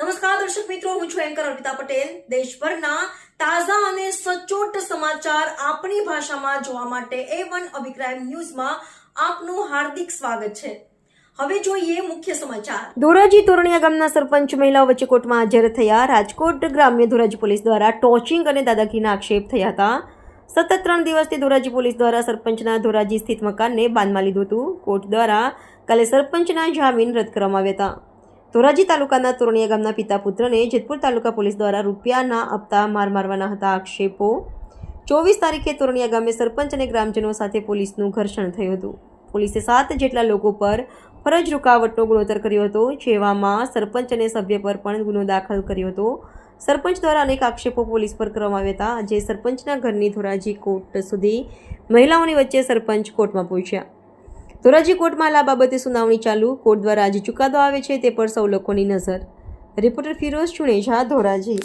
નમસ્કાર, દર્શક મિત્રો, હું છું એન્કર અર્પિતા પટેલ. દેશભરના તાજા અને સચોટ સમાચાર આપણી ભાષામાં જોવા માટે એ વન અભિપ્રાય ન્યૂઝમાં આપનું હાર્દિક સ્વાગત છે. હવે જોઈએ મુખ્ય સમાચાર. ધોરાજી તોરણિયા ગામના સરપંચ મહિલાઓ વચ્ચે કોર્ટમાં હાજર થયા. રાજકોટ ગ્રામ્ય ધોરાજી પોલીસ દ્વારા ટોચિંગ અને દાદાગીરીના આક્ષેપ થયા હતા. સતત ત્રણ દિવસથી ધોરાજી પોલીસ દ્વારા સરપંચના ધોરાજી સ્થિત મકાનને બાંધમાં લીધું હતું. કોર્ટ દ્વારા કાલે સરપંચના જામીન રદ કરવામાં આવ્યા હતા. ધોરાજી તાલુકાના તોરણીયા ગામના પિતા પુત્રને જેતપુર તાલુકા પોલીસ દ્વારા રૂપિયાના આપતા માર મારવાના હતા આક્ષેપો. ચોવીસ તારીખે તોરણીયા ગામે સરપંચ અને ગ્રામજનો સાથે પોલીસનું ઘર્ષણ થયું હતું. પોલીસે સાત જેટલા લોકો પર ફરજ રૂકાવટનો ગુણોત્તર કર્યો હતો, જેવામાં સરપંચ અને સભ્ય પર પણ ગુનો દાખલ કર્યો હતો. સરપંચ દ્વારા અનેક આક્ષેપો પોલીસ પર કરવામાં આવ્યા હતા આજે સરપંચના ઘરની ધોરાજી કોર્ટ સુધી મહિલાઓની વચ્ચે સરપંચ કોર્ટમાં પહોંચ્યા. ધોરાજી કોર્ટમાં આ બાબતે સુનાવણી ચાલુ. કોર્ટ દ્વારા આજે ચુકાદો આવે છે તે પર સૌ લોકોની નજર. રિપોર્ટર ફિરોઝ ચુણેજા, ધોરાજી.